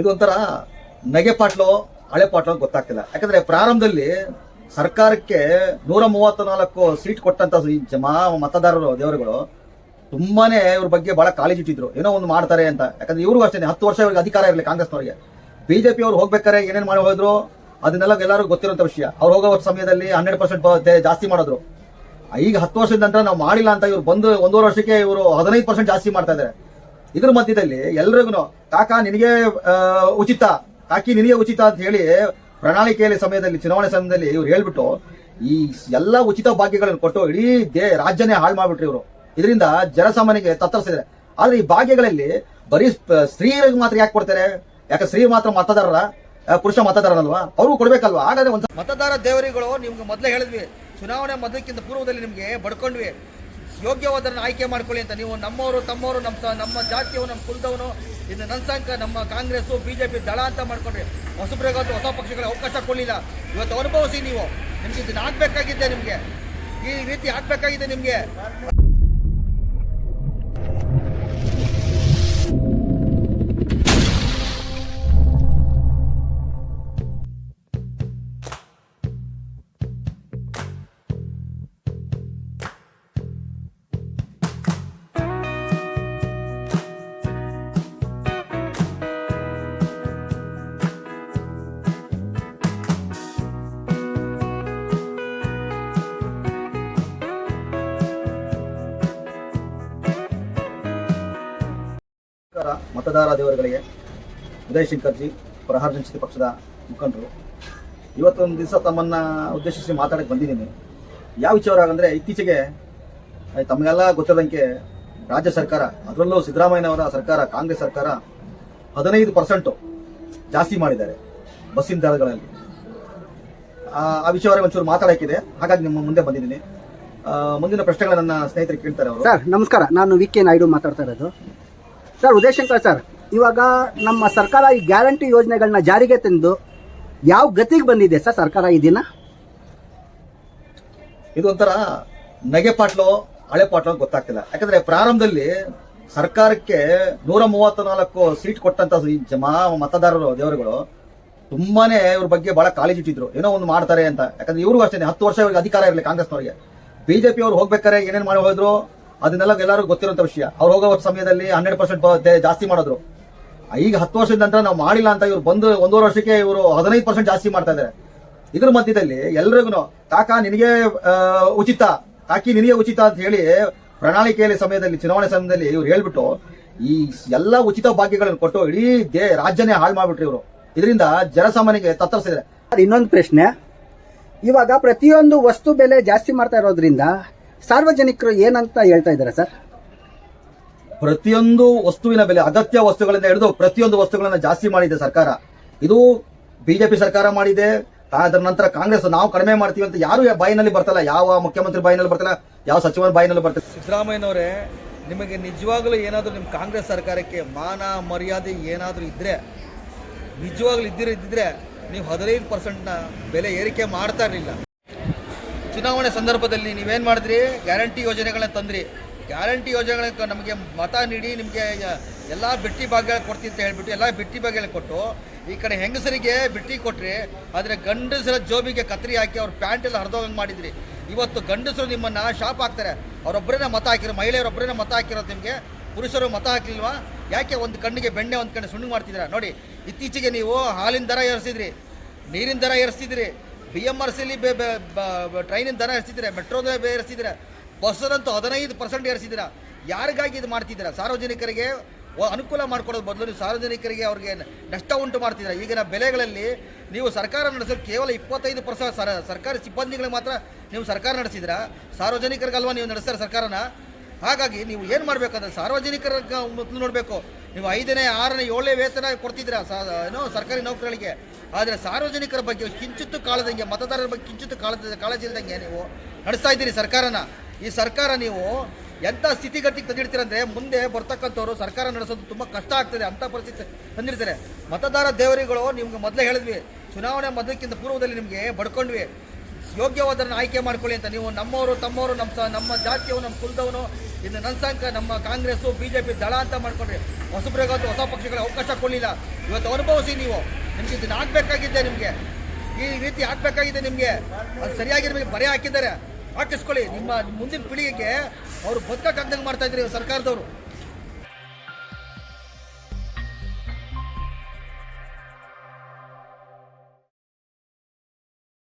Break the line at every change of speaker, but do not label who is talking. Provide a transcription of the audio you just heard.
ಇದು ಒಂಥರ ನಗೆ ಪಾಟ್ಲು, ಹಳೆ ಪಾಟ್ಲು ಗೊತ್ತಾಗ್ತಿಲ್ಲ. ಯಾಕಂದ್ರೆ ಪ್ರಾರಂಭದಲ್ಲಿ ಸರ್ಕಾರಕ್ಕೆ ನೂರ ಮೂವತ್ತ ನಾಲ್ಕು ಸೀಟ್ ಕೊಟ್ಟಂತ ಜಮಾ ಮತದಾರರು, ದೇವರುಗಳು ತುಂಬಾನೇ ಇವ್ರ ಬಗ್ಗೆ ಬಹಳ ಕಾಳಜಿ ಇಟ್ಟಿದ್ರು. ಏನೋ ಒಂದು ಮಾಡ್ತಾರೆ ಅಂತ. ಯಾಕಂದ್ರೆ ಇವ್ರಿಗೂ ಅಷ್ಟೇ, ಹತ್ತು ವರ್ಷ ಇವ್ರಿಗೆ ಅಧಿಕಾರ ಇರಲಿ ಕಾಂಗ್ರೆಸ್ನವರಿಗೆ. ಬಿಜೆಪಿ ಅವ್ರು ಹೋಗ್ಬೇಕಾರೆ ಏನೇನು ಮಾಡಿ ಹೋದ್ರು, ಅದನ್ನೆಲ್ಲ ಎಲ್ಲರೂ ಗೊತ್ತಿರುವಂತ ವಿಷಯ. ಅವ್ರು ಹೋಗೋ ಸಮಯದಲ್ಲಿ ಹನ್ನೆರಡು ಪರ್ಸೆಂಟ್ ಜಾಸ್ತಿ ಮಾಡಿದ್ರು. ಈಗ ಹತ್ತು ವರ್ಷದ ನಂತರ ನಾವು ಮಾಡಿಲ್ಲ ಅಂತ ಇವ್ರು ಬಂದು ಒಂದೂವರೆ ವರ್ಷಕ್ಕೆ ಇವರು ಹದಿನೈದು ಪರ್ಸೆಂಟ್ ಜಾಸ್ತಿ ಮಾಡ್ತಾ ಇದ್ದಾರೆ. ಇದ್ರ ಮಧ್ಯದಲ್ಲಿ ಎಲ್ರಿಗೂ ಕಾಕ ನಿನಗೆ ಉಚಿತ, ಕಾಕಿ ನಿನಗೆ ಉಚಿತ ಅಂತ ಹೇಳಿ ಪ್ರಣಾಳಿಕೆಯಲ್ಲಿ ಸಮಯದಲ್ಲಿ, ಚುನಾವಣೆ ಸಮಯದಲ್ಲಿ ಇವ್ರು ಹೇಳ್ಬಿಟ್ಟು ಈ ಎಲ್ಲ ಉಚಿತ ಭಾಗ್ಯಗಳನ್ನು ಕೊಟ್ಟು ಇಡೀ ದೇ, ರಾಜ್ಯನೇ ಹಾಳು ಮಾಡ್ಬಿಟ್ರು ಇವರು. ಇದರಿಂದ ಜನಸಾಮಾನ್ಯರಿಗೆ ತತ್ತರಿಸಿದ್ದಾರೆ. ಆದ್ರೆ ಈ ಭಾಗ್ಯಗಳಲ್ಲಿ ಬರೀ ಸ್ತ್ರೀಯರಿಗೆ ಮಾತ್ರ ಯಾಕೆ ಕೊಡ್ತಾರೆ? ಯಾಕೆ ಸ್ತ್ರೀ ಮಾತ್ರ ಮತದಾರರ ಪುರುಷ ಮತದಾರನಲ್ವಾ? ಅವ್ರಿಗೂ ಕೊಡ್ಬೇಕಲ್ವಾ? ಹಾಗಾದ್ರೆ ಒಂದು ಮತದಾರ ದೇವರುಗಳು, ನಿಮ್ಗೆ ಮೊದಲೇ ಹೇಳಿದ್ವಿ, ಚುನಾವಣೆ ಮೊದಲಕ್ಕಿಂತ ಪೂರ್ವದಲ್ಲಿ ನಿಮಗೆ ಬಡ್ಕೊಂಡ್ವಿ. ಯೋಗ್ಯವಾದರನ್ನ ಆಯ್ಕೆ ಮಾಡ್ಕೊಳ್ಳಿ ಅಂತ ನೀವು ನಮ್ಮವರು, ತಮ್ಮವರು, ನಮ್ಮ ನಮ್ಮ ಜಾತಿಯವರು, ನಮ್ಮ ಕುಲದವನು, ಇನ್ನು ನನ್ನ ನಮ್ಮ ಜೆ ಪಿ ದಳ ಅಂತ ಮಾಡ್ಕೊಂಡ್ರಿ ಹೊಸಬ್ರಿಗಂತೂ ಹೊಸ ಪಕ್ಷಗಳಿಗೆ ಅವಕಾಶ ಕೊಡಲಿಲ್ಲ. ಇವತ್ತು ಅನುಭವಿಸಿ ನೀವು. ನಿಮಗೆ ಇದನ್ನ ಆಗಬೇಕಾಗಿದ್ದೆ ನಿಮಗೆ. ಈ ರೀತಿ ಆಗಬೇಕಾಗಿದೆ ನಿಮಗೆ. ಮತದಾರ ದೇವರುಗಳಿಗೆ ಉದಯ್ ಶಂಕರ್ಜಿ ಪ್ರಹಾರ ಜನಶಕ್ತಿ ಪಕ್ಷದ ಮುಖಂಡರು. ಇವತ್ತೊಂದು ದಿವಸ ತಮ್ಮನ್ನ ಉದ್ದೇಶಿಸಿ ಮಾತಾಡಕ್ಕೆ ಬಂದಿದ್ದೀನಿ. ಯಾವ ವಿಚಾರ ಅಂದರೆ ಇತ್ತೀಚೆಗೆ ತಮಗೆಲ್ಲ ಗೊತ್ತಿರೋದಂಗೆ ರಾಜ್ಯ ಸರ್ಕಾರ, ಅದರಲ್ಲೂ ಸಿದ್ದರಾಮಯ್ಯನವರ ಸರ್ಕಾರ, ಕಾಂಗ್ರೆಸ್ ಸರ್ಕಾರ ಹದಿನೈದು ಪರ್ಸೆಂಟು ಜಾಸ್ತಿ ಮಾಡಿದ್ದಾರೆ ಬಸ್ಸಿನ ದರಗಳಲ್ಲಿ. ಆ ವಿಚಾರ ಒಂಚೂರು ಮಾತಾಡೋಕ್ಕಿದೆ. ಹಾಗಾಗಿ ನಿಮ್ಮ ಮುಂದೆ ಬಂದಿದ್ದೀನಿ. ಮುಂದಿನ ಪ್ರಶ್ನೆಗಳ ನನ್ನ ಸ್ನೇಹಿತರು ಕೇಳ್ತಾರೆ
ಸರ್, ನಮಸ್ಕಾರ. ನಾನು ವಿ ಕೆ ನಾಯ್ಡು ಮಾತಾಡ್ತಾ ಇರೋದು. ಸರ್, ಉದಯಶಂಕರ್ ಸರ್, ಇವಾಗ ನಮ್ಮ ಸರ್ಕಾರ ಈ ಗ್ಯಾರಂಟಿ ಯೋಜನೆಗಳನ್ನ ಜಾರಿಗೆ ತಂದು ಯಾವ ಗತಿಗೆ ಬಂದಿದೆ ಸರ್ ಸರ್ಕಾರ ಈ ದಿನ?
ಇದು ಒಂಥರ ನಗೆ ಪಾಟ್ಲು, ಹಳೆ ಪಾಟ್ಲು ಗೊತ್ತಾಗ್ತಿಲ್ಲ. ಯಾಕಂದ್ರೆ ಪ್ರಾರಂಭದಲ್ಲಿ ಸರ್ಕಾರಕ್ಕೆ ನೂರ ಮೂವತ್ತ ನಾಲ್ಕು ಸೀಟ್ ಕೊಟ್ಟಂತ ಜಮಾ ಮತದಾರರು, ದೇವರುಗಳು ತುಂಬಾನೇ ಇವ್ರ ಬಗ್ಗೆ ಬಹಳ ಕಾಳಜಿ ಇಟ್ಟಿದ್ರು. ಏನೋ ಒಂದು ಮಾಡ್ತಾರೆ ಅಂತ. ಯಾಕಂದ್ರೆ ಇವ್ರಿಗೂ ಅಷ್ಟೇ ಹತ್ತು ವರ್ಷ ಇವ್ರಿಗೆ ಅಧಿಕಾರ ಇರಲಿ ಕಾಂಗ್ರೆಸ್ನವರಿಗೆ. ಬಿಜೆಪಿ ಅವ್ರು ಹೋಗ್ಬೇಕಾರೆ ಏನೇನ್ ಮಾಡಿ ಹೋದ್ರು? ಅದನ್ನೆಲ್ಲ ಎಲ್ಲರಿಗೂ ಗೊತ್ತಿರುವಂತ ವಿಷಯ. ಅವ್ರು ಹೋಗೋ ಸಮಯದಲ್ಲಿ ಹಂಡ್ರೆಡ್ ಪರ್ಸೆಂಟ್ ಜಾಸ್ತಿ ಮಾಡಿದ್ರು. ಈಗ ಹತ್ತು ವರ್ಷದ ನಂತರ ನಾವು ಮಾಡಿಲ್ಲ ಅಂತ ಇವ್ರು ಬಂದು ಒಂದೂವರೆ ವರ್ಷಕ್ಕೆ ಇವರು ಹದಿನೈದು ಪರ್ಸೆಂಟ್ ಜಾಸ್ತಿ ಮಾಡ್ತಾ ಇದ್ದಾರೆ ಇದ್ರ ಮಧ್ಯದಲ್ಲಿ ಎಲ್ರಿಗೂ ಕಾಕ ನಿನಗೆ ಉಚಿತ. ಕಾಕಿ ನಿನಗೆ ಉಚಿತ ಅಂತ ಹೇಳಿ ಪ್ರಣಾಳಿಕೆಯಲ್ಲಿ ಸಮಯದಲ್ಲಿ ಚುನಾವಣೆ ಸಮಯದಲ್ಲಿ ಇವ್ರು ಹೇಳ್ಬಿಟ್ಟು ಈ ಎಲ್ಲ ಉಚಿತ ಭಾಗ್ಯಗಳನ್ನು ಕೊಟ್ಟು ಇಡೀ ದೇ ರಾಜ್ಯನೇ ಹಾಳು ಮಾಡ್ಬಿಟ್ರಿ ಇವರು. ಇದರಿಂದ ಜನಸಾಮಾನ್ಯರಿಗೆ ತತ್ತರಿಸಿದ್ದಾರೆ.
ಸರ್, ಇನ್ನೊಂದು ಪ್ರಶ್ನೆ. ಇವಾಗ ಪ್ರತಿಯೊಂದು ವಸ್ತು ಬೆಲೆ ಜಾಸ್ತಿ ಮಾಡ್ತಾ ಇರೋದ್ರಿಂದ ಸಾರ್ವಜನಿಕರು ಏನಂತ ಹೇಳ್ತಾ ಇದ್ದಾರೆ ಸರ್?
ಪ್ರತಿಯೊಂದು ವಸ್ತುವಿನ ಬೆಲೆ ಅಗತ್ಯ ವಸ್ತುಗಳಿಂದ ಹಿಡಿದು ಪ್ರತಿಯೊಂದು ವಸ್ತುಗಳನ್ನ ಜಾಸ್ತಿ ಮಾಡಿದೆ ಸರ್ಕಾರ. ಇದು ಬಿಜೆಪಿ ಸರ್ಕಾರ ಮಾಡಿದೆ ಅದರ ನಂತರ ಕಾಂಗ್ರೆಸ್ ನಾವು ಕಡಿಮೆ ಮಾಡ್ತೀವಿ ಅಂತ ಯಾರು ಬಾಯಿನಲ್ಲಿ ಬರ್ತಲ್ಲ ಯಾವ ಮುಖ್ಯಮಂತ್ರಿ ಬಾಯಿನಲ್ಲಿ ಬರ್ತಲ್ಲ ಯಾವ ಸಚಿವನ ಬಾಯಿನಲ್ಲಿ ಬರ್ತದೆ ಸಿದ್ದರಾಮಯ್ಯನವರೇ ನಿಮಗೆ ನಿಜವಾಗ್ಲೂ ಏನಾದರೂ ನಿಮ್ಮ ಕಾಂಗ್ರೆಸ್ ಸರ್ಕಾರಕ್ಕೆ ಮಾನ ಮರ್ಯಾದೆ ಏನಾದರೂ ಇದ್ರೆ ನಿಜವಾಗ್ಲೂ ಇದ್ದಿರ ಇದ್ದಿದ್ರೆ ನೀವು ಹದಿನೈದು ಪರ್ಸೆಂಟ್ನ ಬೆಲೆ ಏರಿಕೆ ಮಾಡ್ತಾ ಇರಲಿಲ್ಲ. ಚುನಾವಣೆ ಸಂದರ್ಭದಲ್ಲಿ ನೀವೇನು ಮಾಡಿದ್ರಿ? ಗ್ಯಾರಂಟಿ ಯೋಜನೆಗಳನ್ನ ತಂದ್ರಿ. ಗ್ಯಾರಂಟಿ ಯೋಜನೆಗಳನ್ನ ನಮಗೆ ಮತ ನೀಡಿ ನಿಮಗೆ ಎಲ್ಲ ಬಿಟ್ಟಿ ಭಾಗ್ಯ ಕೊಡ್ತೀನಿ ಅಂತ ಹೇಳಿಬಿಟ್ಟು ಎಲ್ಲ ಬಿಟ್ಟಿ ಭಾಗ್ಯ ಕೊಟ್ಟು ಈ ಕಡೆ ಹೆಂಗಸರಿಗೆ ಬಿಟ್ಟಿ ಕೊಟ್ರಿ, ಆದರೆ ಗಂಡಸರ ಜೋಬಿಗೆ ಕತ್ತರಿ ಹಾಕಿ ಅವ್ರ ಪ್ಯಾಂಟ್ ಎಲ್ಲ ಹರಿದೋಗಂಗೆ ಮಾಡಿದ್ರಿ. ಇವತ್ತು ಗಂಡಸರು ನಿಮ್ಮನ್ನು ಶಾಪ್ ಹಾಕ್ತಾರೆ. ಅವರೊಬ್ಬರೇ ಮತ ಹಾಕಿರೋ ಮಹಿಳೆಯರೊಬ್ಬರೇ ಮತ ಹಾಕಿರೋದು ನಿಮಗೆ ಪುರುಷರು ಮತ ಹಾಕಲಿಲ್ವಾ? ಯಾಕೆ ಒಂದು ಕಣ್ಣಿಗೆ ಬೆಣ್ಣೆ ಒಂದು ಕಣ್ಣು ಸುಣ್ಣು ಮಾಡ್ತಿದ್ದೀರಾ? ನೋಡಿ, ಇತ್ತೀಚೆಗೆ ನೀವು ಹಾಲಿನ ದರ ಏರಿಸಿದ್ರಿ, ನೀರಿನ ದರ ಏರಿಸ್ತಿದ್ರಿ B M R C L ಟ್ರೈನಿನ ದರ ಏರಿಸಿದ್ರೆ ಮೆಟ್ರೋದ ಏರಿಸಿದ್ರೆ ಬಸ್ಸದಂತೂ ಹದಿನೈದು ಪರ್ಸೆಂಟ್ ಏರಿಸಿದ್ದೀರಾ? ಯಾರಿಗಾಗಿ ಇದು ಮಾಡ್ತಿದ್ದೀರಾ? ಸಾರ್ವಜನಿಕರಿಗೆ ಅನುಕೂಲ ಮಾಡ್ಕೊಡೋದು ಬದಲು ನೀವು ಸಾರ್ವಜನಿಕರಿಗೆ ಅವ್ರಿಗೆ ನಷ್ಟ ಉಂಟು ಮಾಡ್ತಿದ್ದೀರಾ? ಈಗಿನ ಬೆಲೆಗಳಲ್ಲಿ ನೀವು ಸರ್ಕಾರ ನಡೆಸೋದು ಕೇವಲ ಇಪ್ಪತ್ತೈದು ಪರ್ಸೆಂಟ್ ಸರ ಸರ್ಕಾರಿ ಸಿಬ್ಬಂದಿಗಳಿಗೆ ಮಾತ್ರ ನೀವು ಸರ್ಕಾರ ನಡೆಸಿದ್ರ ಸಾರ್ವಜನಿಕರಿಗಲ್ವಾ ನೀವು ನಡೆಸ್ತಾರೆ ಸರ್ಕಾರನ? ಹಾಗಾಗಿ ನೀವು ಏನು ಮಾಡಬೇಕಂದ್ರೆ ಸಾರ್ವಜನಿಕರ ಮೊದಲು ನೋಡಬೇಕು. ನೀವು ಐದನೇ, ಆರನೇ, ಏಳನೇ ವೇತನ ಕೊಡ್ತಿದ್ದೀರಾ? ಸಾ, ಏನೋ ಸರ್ಕಾರಿ ನೌಕರರಿಗೆ. ಆದರೆ ಸಾರ್ವಜನಿಕರ ಬಗ್ಗೆ ಕಿಂಚಿತ್ತು ಕಾಳದಂಗೆ, ಮತದಾರರ ಬಗ್ಗೆ ಕಿಂಚಿತ್ತು ಕಾಳದ, ಕಾಳಜಿ ಇಲ್ದಂಗೆ ನೀವು ನಡೆಸ್ತಾ ಇದ್ದೀರಿ ಸರ್ಕಾರನ. ಈ ಸರ್ಕಾರ ನೀವು ಎಂಥ ಸ್ಥಿತಿಗತಿಗೆ ತಂದಿಡ್ತೀರಂದ್ರೆ ಮುಂದೆ ಬರ್ತಕ್ಕಂಥವ್ರು ಸರ್ಕಾರ ನಡೆಸೋದು ತುಂಬ ಕಷ್ಟ ಆಗ್ತದೆ ಅಂಥ ಪರಿಸ್ಥಿತಿ ತಂದಿರ್ತಾರೆ ಮತದಾರ ದೇವರುಗಳು ನಿಮ್ಗೆ ಮೊದಲೇ ಹೇಳಿದ್ವಿ, ಚುನಾವಣೆ ಮೊದಲಕ್ಕಿಂತ ಪೂರ್ವದಲ್ಲಿ ನಿಮಗೆ ಬಡ್ಕೊಂಡ್ವಿ. ಯೋಗ್ಯವಾದನ್ನ ಆಯ್ಕೆ ಮಾಡ್ಕೊಳ್ಳಿ ಅಂತ ನೀವು ನಮ್ಮವರು, ತಮ್ಮವರು, ನಮ್ಮ ನಮ್ಮ ಜಾತಿಯವರು, ನಮ್ಮ ಕುಲದವನು, ಇನ್ನು ನನ್ನ ಸಂಕ ನಮ್ಮ ಕಾಂಗ್ರೆಸ್ಸು ಪಿ ದಳ ಅಂತ ಮಾಡ್ಕೊಂಡ್ರಿ ಹೊಸಬ್ರಿಗಂತೂ ಹೊಸ ಪಕ್ಷಗಳ ಅವಕಾಶ ಕೊಡಲಿಲ್ಲ. ಇವತ್ತು ಅನುಭವಿಸಿ ನೀವು. ನಿಮ್ಗೆ ಇದನ್ನ ಆಗಬೇಕಾಗಿದೆ ನಿಮಗೆ. ಈ ರೀತಿ ಹಾಕ್ಬೇಕಾಗಿದೆ ನಿಮಗೆ. ಅದು ಸರಿಯಾಗಿ ನಿಮಗೆ ಬರೆ ಹಾಕಿದ್ದಾರೆ. ಹಾಕಿಸ್ಕೊಳ್ಳಿ ನಿಮ್ಮ ಮುಂದಿನ ಪೀಳಿಗೆಗೆ ಅವರು ಬದುಕಕ್ಕಾಗ್ದಂಗೆ ಮಾಡ್ತಾ ಇದ್ರಿ ಸರ್ಕಾರದವರು.